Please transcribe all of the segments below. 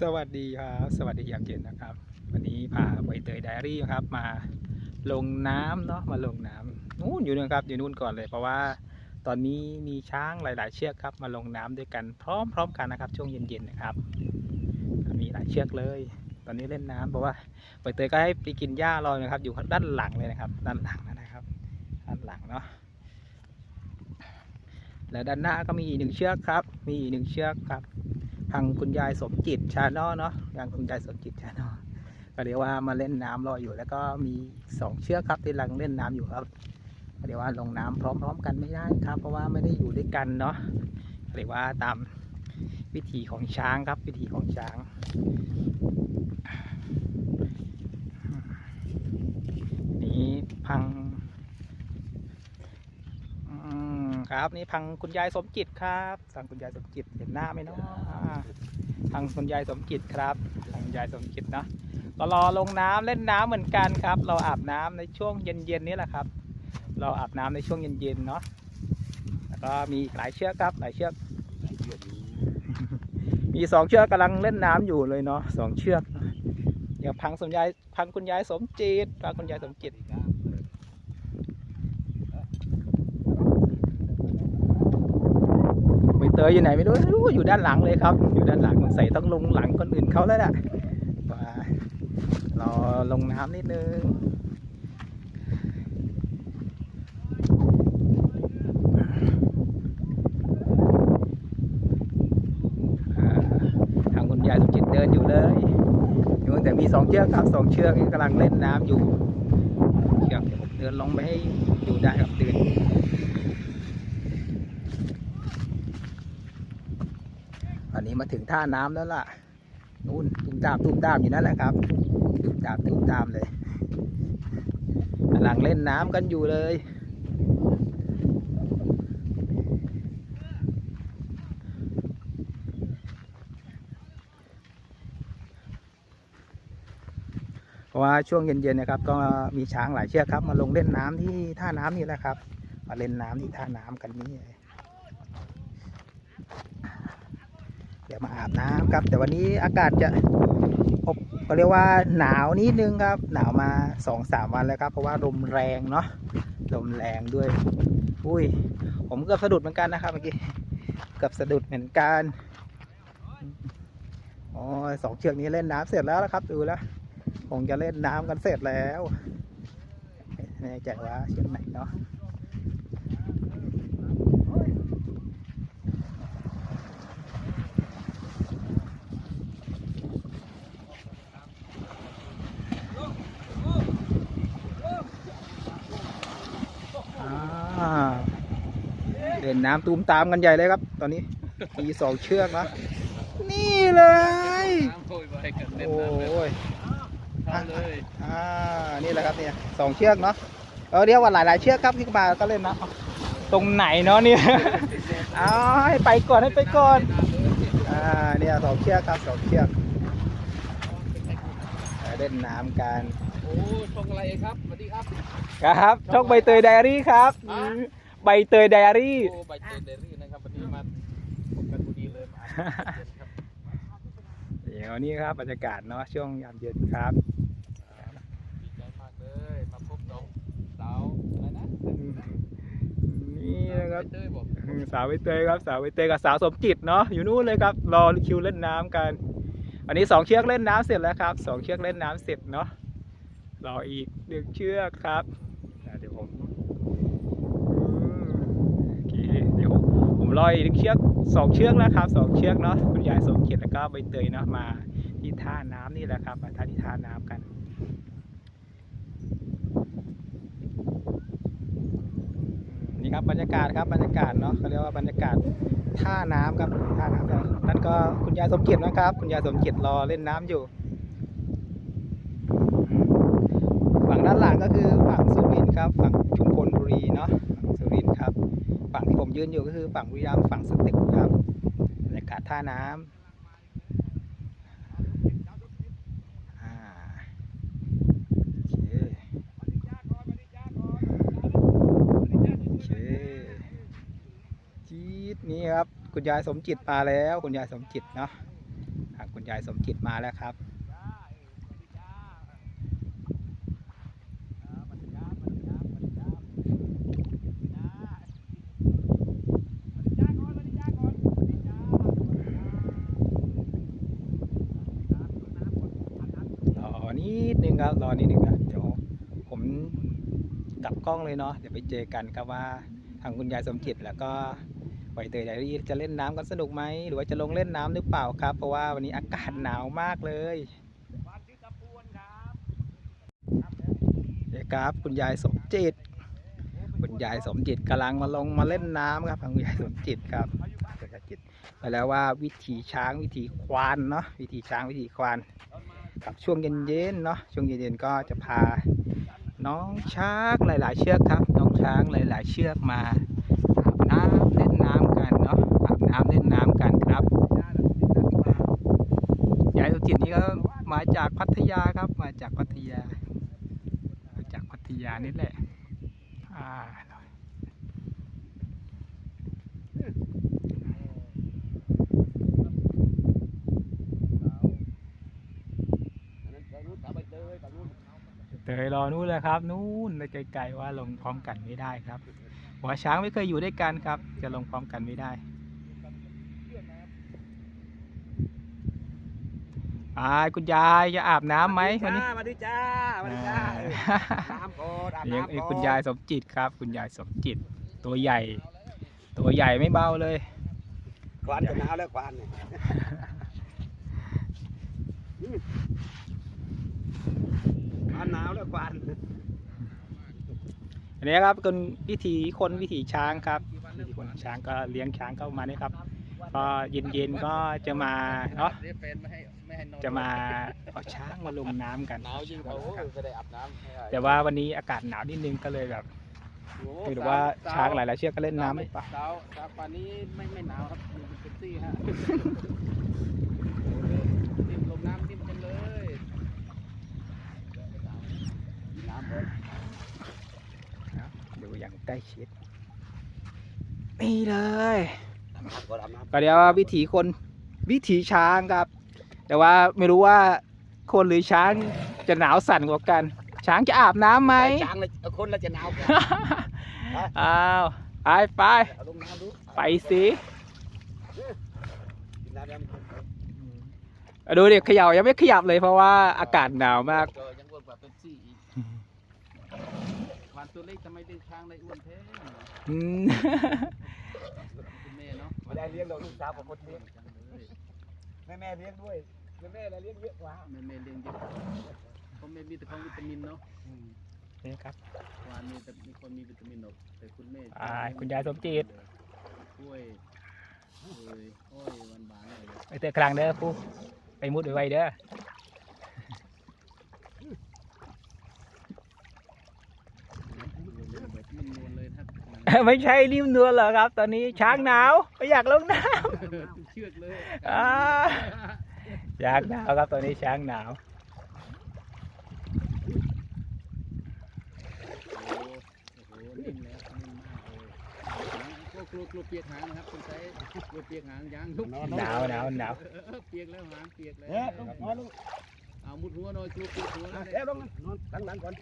สวัสดีครับ สวัสดียามเย็นนะครับ วันนี้พาใบเตยไดอารี่ครับ มาลงน้ำเนาะมาลงน้ำนู่นอยู่นู่นครับอยู่นู่นก่อนเลย เพราะว่าตอนนี้มีช้างหลาย ๆ เชือกครับ มาลงน้ำด้วยกันพร้อม ๆ กันนะครับ ช่วงเย็นๆนะครับ มีหลายเชือกเลย ตอนนี้เล่นน้ำเพราะว่าใบเตยก็ให้ไปกินหญ้ารอนะครับ อยู่ด้านหลังเลยนะครับ ด้านหลังนะครับ ด้านหลังเนาะและด้านหน้าก็มีอีกหนึ่งเชือกครับ มีอีกหนึ่งเชือกครับ ทางคุณยายสมจิตชาแนลเนาะทางคุณยายสมจิตชาแนลก็เรียกว่ามาเล่นน้ำรออยู่ แล้วก็มีสองเชือกครับที่กำลังเล่นน้ำอยู่ครับก็เรียกว่าลงน้ำพร้อม ๆ กันไม่ได้ครับ เพราะว่าไม่ได้อยู่ด้วยกันเนาะเรียกว่าตามวิถีของช้างครับ วิถีของช้างนี่พังอืม ครับ นี่พังคุณยายสมจิตครับสังคุณยายสมจิตเห็นหน้าไหมเนาะพังคุณยายสมจิตครับทางคุณยายสมจิตเนาะก็รอลงน้ำเล่นน้ำเหมือนกันครับ เราอาบน้ำในช่วงเย็นๆนี้แหละครับ เราอาบน้ำในช่วงเย็นๆเนาะแล้วก็มีหลายเชือกครับ หลายเชือก มีสองเชือกกำลังเล่นน้ำอยู่เลยเนาะสองเชือกเดี๋ยวพังสมยายพังคุณยายสมจิตพังคุณยายสมจิตใบ เตยอยู่ไหนไม่รู้อยู่ด้านหลังเลยครับ อยู่ด้านหลังใส่ต้องลงหลังคนอื่นเขาแล้วแหละว่ารอลงน้ำนิดนึงทางคุณยายสมจิตเดินอยู่เลยอยู่แต่มีสองเชือกครับสองเชือกที่กำลังเล่นน้ำอยู่เชือกเดี๋ยวผมเดินลงไปให้ดูได้ครับเดิน อันนี้ มาถึงท่าน้ำแล้วล่ะนู่นตุ้มตามตุ้มตามอยู่นั่นแหละครับตุ้มตามตุ้มตามเลยกำลังเล่นน้ำกันอยู่เลยเพราะว่าช่วงเย็นๆนะครับก็มีช้างหลายเชือกครับ มาลงเล่นน้ำที่ท่าน้ำนี่แหละครับ มาเล่นน้ำที่ท่าน้ำกันนี่เลย เดี๋ยว มาอาบน้ำครับ แต่วันนี้อากาศจะอบเขาเรียกว่าหนาวนิดนึงครับ หนาวมาสองสามวันแล้วครับ เพราะว่าลมแรงเนาะลมแรงด้วย อุ้ย ผมเกือบสะดุดเหมือนกันนะครับเมื่อกี้เกือบสะดุดเหมือนกันอ๋อสองเชือกนี้เล่นน้ำเสร็จแล้วนะครับ ดูแล้วคงจะเล่นน้ำกันเสร็จแล้วแน่ใจว่าเชือกไหนเนาะ อ่า เล่นน้ำตูมตามกันใหญ่เลยครับ ตอนนี้มีสองเชือกนะ นี่เลยน้ำโอยไปกันเล่นโอ้น้ำเลยยเข้าเลยอ่า นี่แหละครับเนี่ยสองเชือกเนาะ เออเรียกว่าหลายๆเชือกครับที่มาก็เล่นนะเอาตรงไหนเนาะเนี่ยเอาให้ไปก่อนให้ไปก่อน อ่า เนี่ยสองเชือกครับสองเชือก เล่นน้ำกัน โอ้ช่องอะไรครับสวัสดีครับครับช่องใบเตยไดอารี่ครับ อะใบเตยไดอารี่ โอ้ใบเตยเดรี่นะครับวันนี้มาพบกันพอดีเลยมาอ่านเย็นครับเดี๋ยวนี้ครับบรรยากาศเนาะช่วงยามเย็นครับ ดีใจมากเลยมาพบน้องสาวอะไรนะนี่นะครับใเตยบอกสาวใบเตยครับสาวใบเตยกับสาวสมจิตเนาะอยู่นู่นเลยครับรอคิวเล่นน้ำกัน อันนี้สองเชือกเล่นน้ำเสร็จแล้วครับสองเชือกเล่นน้ำเสร็จเนาะ รออีกหนึ่งเชือกครับอะเดี๋ยวผมอืมโอเคเดี๋ยวผมรออีกหนึ่งเชือกสองเชือกแล้วครับสองเชือกเนาะคุณยายสมจิตแล้วก็ใบเตยเนาะมาที่ท่าน้ำนี่แหละครับมาท่าที่ท่าน้ำกันนี่ครับบรรยากาศครับบรรยากาศเนาะเขาเรียกว่าบรรยากาศท่าน้ำครับท่าน้ำครับนั่นก็คุณยายสมจิตนะครับ คุณยายสมจิตรอเล่นน้ำอยู่ ฝั่ง ด้านหลังก็คือฝั่งสุรินทร์ครับ ฝั่งชุมพลบุรีเนาะฝั่งสุรินทร์ครับ ฝั่งที่ผมยืนอยู่ก็คือฝั่งบุรีรัมย์ฝั่งสตึกครับบรรยากาศท่าน้ำอ่าโอเคจี๊ดนี่ครับ คุณยายสมจิตมาแล้ว คุณยายสมจิตเนาะคุณยายสมจิตมาแล้วครับ รอนิดนึงค รอนิดนึงนะเดี๋ยวผมกลับกล้องเลยเนาะเดี๋ยวไปเจอกันครับว่าทางคุณยายสมจิตแล้วก็ใบเตยไดอารี่จะเล่นน้ำกันสนุกไหมหรือว่าจะลงเล่นน้ำหรือเปล่าครับ เพราะว่าวันนี้อากาศหนาวมากเลยเดี๋ยวครับ คุณยายสมจิต คุณยายสมจิตกำลังมาลงมาเล่นน้ำครับทางคุณยายสมจิตครับคุณยายจิตไปแล้วว่าวิถีช้างวิถีควานเนาะวิถีช้างวิถีควาน กับช่วงเย็นๆเนาะช่วงเย็นๆก็จะพาน้องช้างหลาย ๆ เชือกครับ น้องช้างหลาย ๆ เชือกมาอาบน้ำเล่นน้ำกันเนาะอาบน้ำเล่นน้ำกันครับยายสุจิตนี่ก็มาจากพัทยาครับ มาจากพัทยา มาจากพัทยานี่แหละอ่า ยรอนู่นเลยครับ นู่นไปไกลๆว่าลงพร้อมกันไม่ได้ครับ หัวช้างไม่เคยอยู่ด้วยกันครับ จะลงพร้อมกันไม่ได้อ่าคุณยายจะอาบน้ำไหมวันนี้สวัสดีจ้าสวัสดีจ้าเออน้ำก่อนอาบนี่น้ำก่อนคุณยายสมจิตครับ คุณยายสมจิต ตัวใหญ่ ตัวใหญ่ไม่เบาเลยควันจะหนาวแล้วควันเนี่ยอืมควัน หนาวแล้วควันอันนี้ครับเป็นวิถีคนวิถีช้างครับวิถีคนช้างก็เลี้ยงช้างเข้ามานี่ครับก็เย็นๆก็จะมาเนาะเรียกแฟนไม่ให้ไม่ให้นอนจะมาเอาช้างมาลงน้ำกันหนาวจริงเขาจะได้อาบน้ำให้ได้แต่ว่าวันนี้อากาศหนาวนิดนึงก็เลยแบบโอ้โไม่รู้ว่าสช้างหลายๆเชือกก็เล่นน้ำหรือเปล่าสาวสาวป่านนี้ไม่ไม่หนาวครับอยู่เป็นเซ็กซี่ฮะดิมลงน้ำดิมจังเลยน้ำเลย ดูอย่างใก ล้ชิดนี่เลยอาบน้ำก่อนอาบน้ำก็เรียกว่าวิถีคนวิถีช้างครับ แต่ว่าไม่รู้ว่าคนหรือช้างจะหนาวสั่นกว่ากัน ช้างจะอาบน้ำไหมช้างเลยเอาคนละจะหนาวกันอ้าวไปไปเอาลงน้ำดูไปสิกินน้ำแล้วดูดิเขย่ายังไม่ขยับเลยเพราะว่าอากาศหนาวมาก ก็ยังอ้วนกว่าเป๊ปซี่อีกวันตัวเล็กทำไมดึงช้างได้อ้วนแท้ อืมคุณแม่เนาะไม่ได้เลี้ยงเราลูกสาวของคนเลี้ยงจังเลยแม่แม่เลี้ยงด้วยแม่แม่เลี้ยงเยอะกว่าแม่แม่เลี้ยงเยอะเพราะแม่มีแต่ของวิตามินเนาะนี่ครับวานมีแต่มีคนมีวิตามินหรอกแต่คุณแม่อ่าคุณยายสมจิตกล้วยเอ้ยโอ้ยหวานหวานๆเลยไปเตะกลางเด้อปูไปมุดไว้เด้อ แบบมันนวลเลยนะครับ ไม่ใช่ริมนวลเหรอครับ ตอนนี้ช้างหนาวไม่อยากลงน้เชือกเลยำอ่าช้างหนาวครับตอนนี้ช้างหนาวโอ้โหนิ่มแล้วนิ่มมากเลยก็กลัวกลัวเปียกหางนะครับคุณใช้กลัวเปียกหางยางลุกหนาวหนาวหนาวเออเปียกแล้วหางเปียกแล้วเอ๊ะลงนอนลงเอามุดหัวหน่อยกลัวเปียกหัวแล้วเอ๊ะลงนอนตั้งหลังก่อน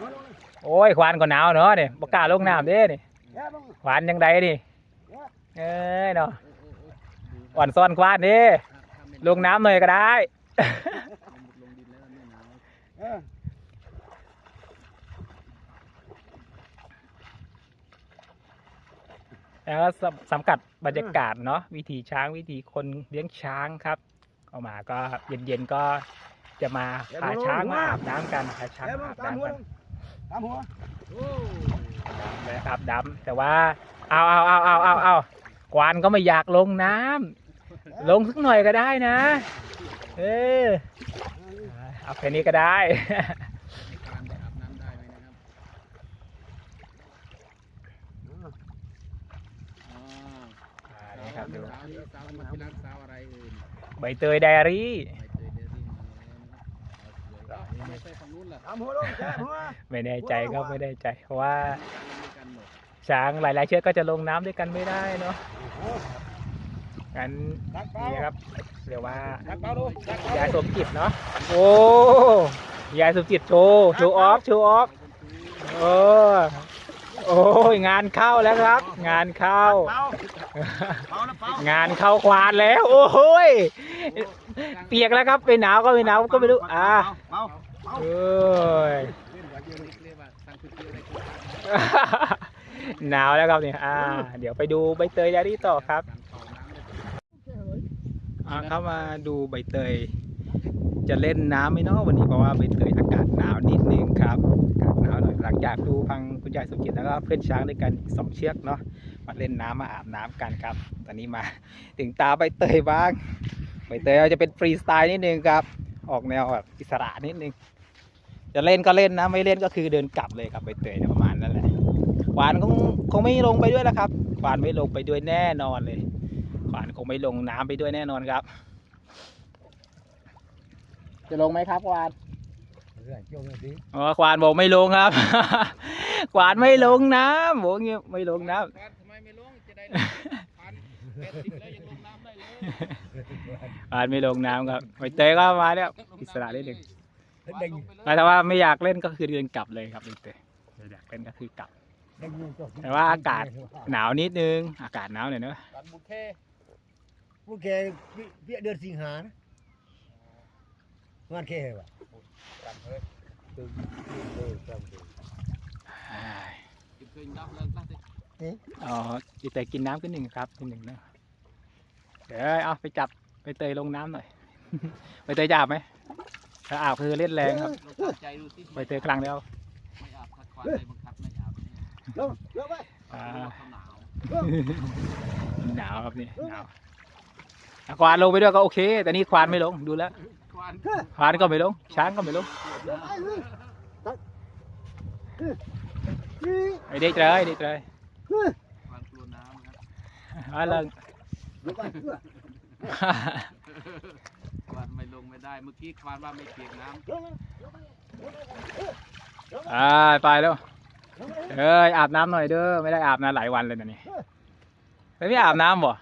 นอนลงโอ้ยควานก็หนาวเนาะเนี่ยบกล้าลงน้ำเด้นี่เอ๊ะ ลงควานยังไดนี่เอ้ยเนาะโอ้โอ้โอ้อ่อนซ่อนควานนี่ถ้าไม่ลงน้ำหน่อยก็ได้มุดลงดินแล้วไม่หนาวเออแล้วก็สำสำกัดบรรยากาศเนาะวิถีช้างวิถีคนเลี้ยงช้างครับเอามาก็เย็นๆก็จะมาพาช้างมาอาบน้ำกันพาช้างเอ๊ะลมางอาบตามหัวน้ำลกัน งตามหัวโอ้ดำเลยครับดำแต่ว่าเอาเอาเอาเอาเอาเอาควานก็ไม่อยากลงน้ำลงสักหน่อยก็ได้นะ เออเอาแค่นี้ก็ได้ในการได้อาบน้ำได้ไหมนะครับอ๋ออ่านี่ครับดูสาวนี้สาวมาที่รักสาวอะไรเอ่ยใบเตยไดอารี่ใบเตยเดรี่มาแล้วนะครับเอาสวยไม่ใช่ ฝั่งนู้นเหรอตามหัวลงแช่หัวไม่แน่ใจก็ไม่แน่ใจเพราะว่าการเล่นด้วยกันหมดช้างหลายๆเชือกก็จะลงน้ำด้วยกันไม่ได้เนาะงั้นตักเปล่านี่ครับเรียกว่าตักเปล่าดูตักเปล่ายายสมจิตเนาะโอ้ยายสมจิตโชว์โชว์ออฟโชว์ออฟโอ้โอ้ยงานเข้าแล้วครับ งานเข้าเปล่าเปล่านะเปล่างานเข้าควานแล้ว โอ้โหยเปียกแล้วครับไปหนาวก็ไม่หนาวก็ไม่รู้อ่า เอ้ยหนาวแล้วครับเนี่ยอ่า เดี๋ยวไปดูใบเตยดารี่ต่อครับ อ่าเข้ามาดูใบเตย จะเล่นน้ำไหมเนาะวันนี้เพราะว่าใบเตยอากาศหนาวนิดนึงครับอากาศหนาวหน่อยหลังจากดูพังคุณยายสมจิตแล้วก็เพื่อนช้างด้วยกันอีกสองเชือกเนาะมาเล่นน้ำมาอาบน้ำกันครับ ตอนนี้มาถึงตาใบเตยบ้างใบเตยจะเป็นฟรีสไตล์นิดนึงครับ ออกแนวแบบอิสระนิดนึง จะเล่นก็เล่นนะ ไม่เล่นก็คือเดินกลับเลยครับใบเตยประมาณนั้นแหละขวานคงคงไม่ลงไปด้วยแล้วครับขวานไม่ลงไปด้วยแน่นอนเลยขวานคงไม่ลงน้ำไปด้วยแน่นอนครับ จะลงไหมครับควานเรื่องเกี่ยวกับนี้อ๋อควานบอกไม่ลงครับควานไม่ลงน้ำบอกเงี้ยไม่ลงน้การทำไมไม่ลงจะได้พันแปดสิบแล้วยังลงน้ำเลยควานไม่ลงน้ำครับใบเตยก็มาแล้วอิสระนิดนึง ด้งแต่ว่าไม่อยากเล่นก็คือเดินกลับเลยครับใบเตยอยากเล่นก็คือกลับเด้งแต่ว่าอากาศหนาวนิดนึง อากาศหนาวหน่อยเนอะการบุกเคพวกแกเบี้ยเดือนสิงหานะงานแค่ว่ะกันเลยตึงเลยตึงเลยกินเคยดับเลยตั้งแต่อ๋อใบเตยกินน้ำขึ้นหนึ่งครับขึ้นหนึ่งเนอะเดี๋ยวเอาไปจับใบเตยลงน้ำหน่อยใบเตยจะอาบไหม ถ้าอาบคือเล่นแรงครับ ลองตัดใจดูสิใบเตยครั้งเดียวไม่อาบทัดควานเลยบังคับไม่อาบลงลงไปอ่าเขาหนาวหนาวครับนี่หนาวอะควานลงไปด้วยก็โอเค แต่นี่ควานไม่ลงดูแล้ว ควานควานก็ไม่ลง ช้างก็ไม่ลงนี่ไอเด็กเลยเด็กเลยควานกลัวน้ำครับ เอาเลิกลงไป ควานไม่ลงไม่ได้ เมื่อกี้ควานว่าไม่เปียกน้ำลงลงอ่าไปแล้วเอ้ยอาบน้ำหน่อยเด้อไม่ได้อาบนานหลายวันเลยนะนี่แล้วไม่อาบน้ำบ่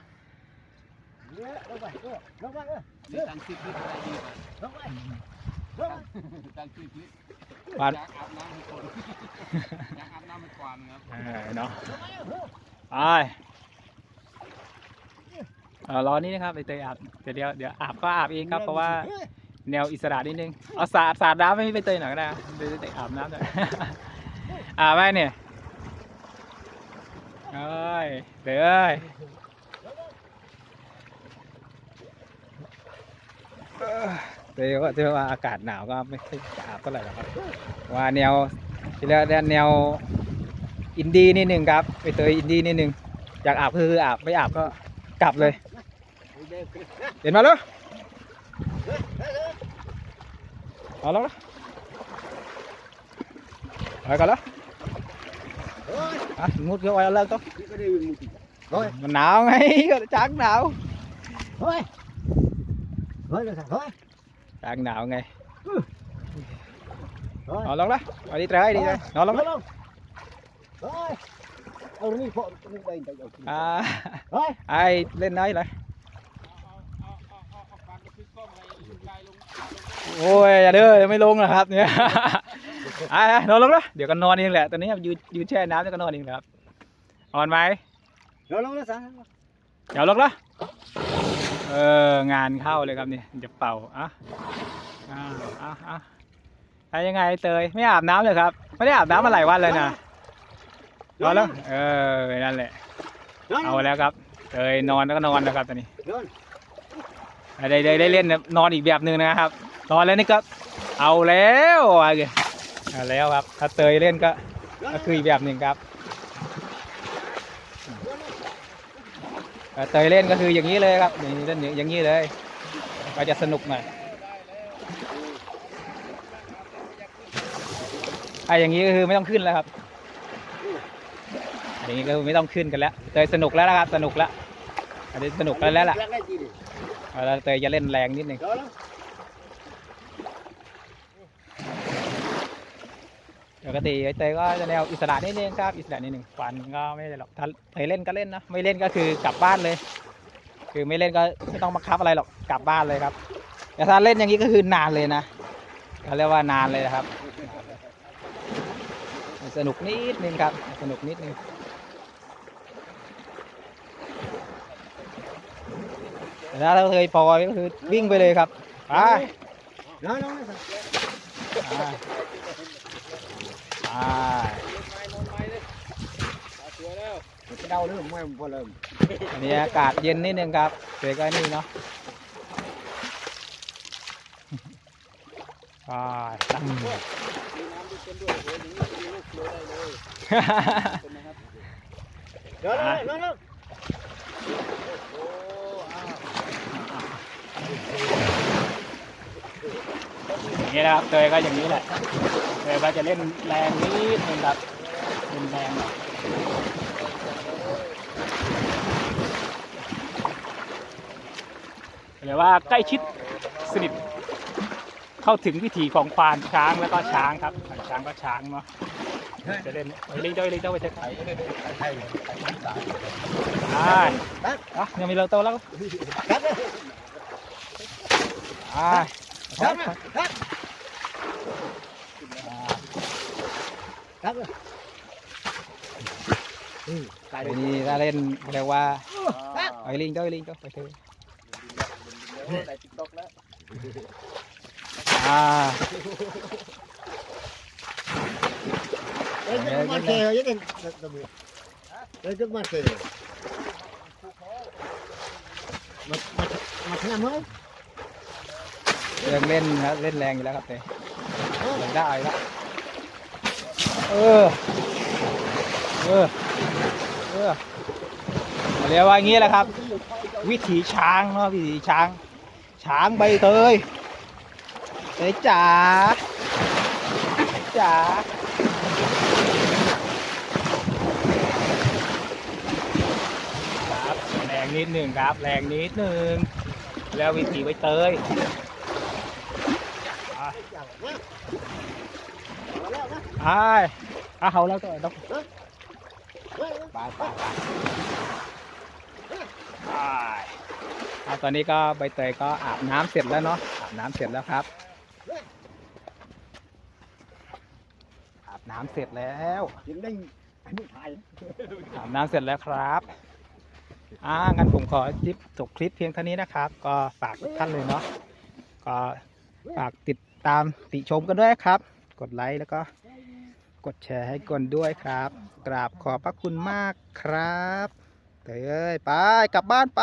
ลงไปลงไปนี่ตั้งชื่อคลิปอะไรดีกว่าลงไปลงไปตั้งชื่อคลิปควานอยากอาบน้ำให้คนอยากอาบน้ำให้ควานครับเออเนาะไป เออรอนี่นะครับไปเตยอาบเดี๋ยวเดี๋ยวเดี๋ยวอาบก็อาบเองครับเพราะว่าแนวอิสระนิดนึงเอาสาดสาดน้ำให้ไปเตยหน่อยก็ได้นะเดี๋ยวเตยอาบน้ำหน่อย อาบไปเนี่ยเอ้ยเตยเอ้ยเอ้ยเตยว่าเตยว่าอากาศหนาวก็ไม่ค่อยจะอาบเท่าไหร่หรอกครับว่าแนวที่เรียกว่าแนวอินดี้นิดหนึ่งครับไปเตยอินดี้นิดหนึ่งอยากอาบก็คืออาบไม่อาบก็กลับเลย เห็นมาแล้วเอาแล้วนะไปก่อนแล้วอะมุดเข้าไปแล้วเลิกต้องนี่ โอ้ยอย่าเด้อไม่ลงนะครับเนี่ยอ่านอนลงและเดี๋ยวก็นอนเองแหละตอนนี้ยืนยืนแช่น้ำแล้วก็นอนเองครับนอนไหมเราลงแล้วสังเดี๋ยวลงและเอองานเข้าเลยครับนี่จะเป่าอะอ่าอะอะไปยังไงเตยไม่อาบน้ำเลยครับ ไม่ได้อาบน้ำมาหลายวันเลยนะนอนแล้วเออนั่นแหละเอาแล้วครับเตยนอนแล้วก็นอนนะครับตอนนี้ ได้ได้ได้เล่นนอนอีกแบบหนึ่งนะครับ นอนแล้วนี่ก็เอาแล้วเอาแล้วครับ ถ้าเตยเล่นก็ก็คืออีกแบบหนึ่งครับเตยเล่นก็คืออย่างนี้เลยครับอย่างนี้เล่นอย่างนี้เลยก็จะสนุกหน่อยไอ้อย่างนี้ก็คือไม่ต้องขึ้นแล้วครับอย่างนี้ก็คือไม่ต้องขึ้นกันแล้วเตยสนุกแล้วนะครับสนุกแล้วอันนี้สนุกแล้วแล้วล่ะ เอาเตยจะเล่นแรงนิดหนึ่งเดี๋ยวนะปกติไอเตยก็จะแนวอิสระนิดนึงครับ อิสระนิดหนึ่งฟันก็ไม่ได้หรอกถ้าเตยเล่นก็เล่นนะ ไม่เล่นก็คือกลับบ้านเลย คือไม่เล่นก็ไม่ต้องบังคับอะไรหรอก กลับบ้านเลยครับ แต่ถ้าเล่นอย่างนี้ก็คือนานเลยนะเขาเรียกว่านานเลยนะครับ สนุกนิดนึงครับ สนุกนิดนึง แต่ถ้าเราเคยพอก็คือวิ่งไปเลยครับไปน้อยน้อยไปไปนอนไม้เลยเอาตัวแล้วเดาเรื่องไม่พอเริ่มอันนี้อากาศเย็นนิดนึงครับเด็กก็นี่เนาะไปตั้งมีน้ำด้วยเป็นด้วยโอ้ยนี้มีลูกเลยได้เลยเป็นนะครับเดี๋ยวน้อยน้อยน้อยโอ้อ้าว อย่างนี้นะครับเตยก็อย่างนี้แหละเตยก็จะเล่นแรงนิดนึงครับเล่นแรงหน่อยเรียกว่าใกล้ชิดสนิทเข้าถึงวิถีของควานช้างแล้วก็ช้างครับช้างก็ช้างเนาะจะเล่นไปเล่นเจ้าไปเล่นเจ้าไปเถอะไทยไทยไทยสายได้อ่ยังมีเราโตแล้วครับ อ่าครับครับครับอืมตายไปเลยนี่ถ้าเล่นเรียกว่าอ้าวไปลิง เจ้าไปลิงเจ้าไปเถอะได้ติ๊กต็อกแล้วอ่าเอ้ยจะมเล่นครับเล่นแรงอยู่แล้วครับเต้เล่นได้แล้วเออ เออ เออเรียกว่าอย่างนี้แหละครับ วิถีช้างเนาะวิถีช้าง ช้างใบเตยเตยจ๋าจ๋าครับแรงนิดหนึ่งครับ แรงนิดหนึ่งแล้ววิถีใบเตย ไอ้อะเขาแล้วก็ต้องไปไปไปไปอะตอนนี้ก็ใบเตยก็อาบน้ำเสร็จแล้วเนาะอาบน้ำเสร็จแล้วครับ อาบน้ำเสร็จแล้วกินได้อาบน้ำเสร็จแล้วครับอ่างั้นผมขอคลิปจบคลิปเพียงเท่านี้นะครับ ก็ฝากทุกท่านเลยเนาะก็ฝากติด ตามติชมกันด้วยครับ กดไลค์แล้วก็กดแชร์ให้กันด้วยครับ กราบขอบพระคุณมากครับเตยเอ้ยไปกลับบ้านไป